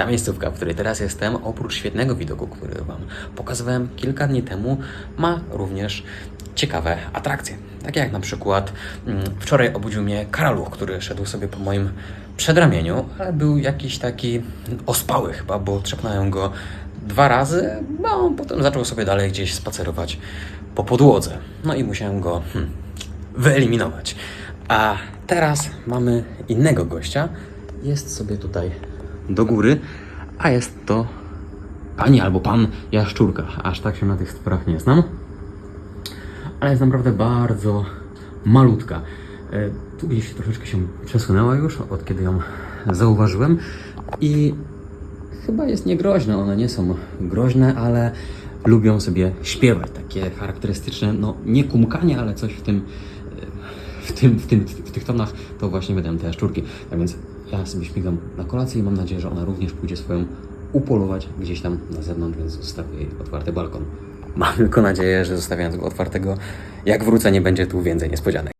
Ta miejscówka, w której teraz jestem, oprócz świetnego widoku, który Wam pokazywałem kilka dni temu, ma również ciekawe atrakcje. Takie jak na przykład mm, wczoraj obudził mnie karaluch, który szedł sobie po moim przedramieniu, ale był jakiś taki ospały chyba, bo trzepnąłem go dwa razy, no potem zaczął sobie dalej gdzieś spacerować po podłodze. No i musiałem go hmm, wyeliminować. A teraz mamy innego gościa. Jest sobie tutaj do góry, a jest to pani albo pan jaszczurka. Aż tak się na tych sprawach nie znam. Ale jest naprawdę bardzo malutka. E, Tu gdzieś troszeczkę się przesunęła już, od kiedy ją zauważyłem. I chyba jest niegroźna. One nie są groźne, ale lubią sobie śpiewać. Takie charakterystyczne, no nie kumkanie, ale coś w tym, w, tym, w, tym, w tych tonach to właśnie będą te jaszczurki. Tak więc ja sobie śmigam na kolację i mam nadzieję, że ona również pójdzie swoją upolować gdzieś tam na zewnątrz, więc zostawię jej otwarty balkon. Mam tylko nadzieję, że zostawiając go otwartego, jak wrócę, nie będzie tu więcej niespodzianek.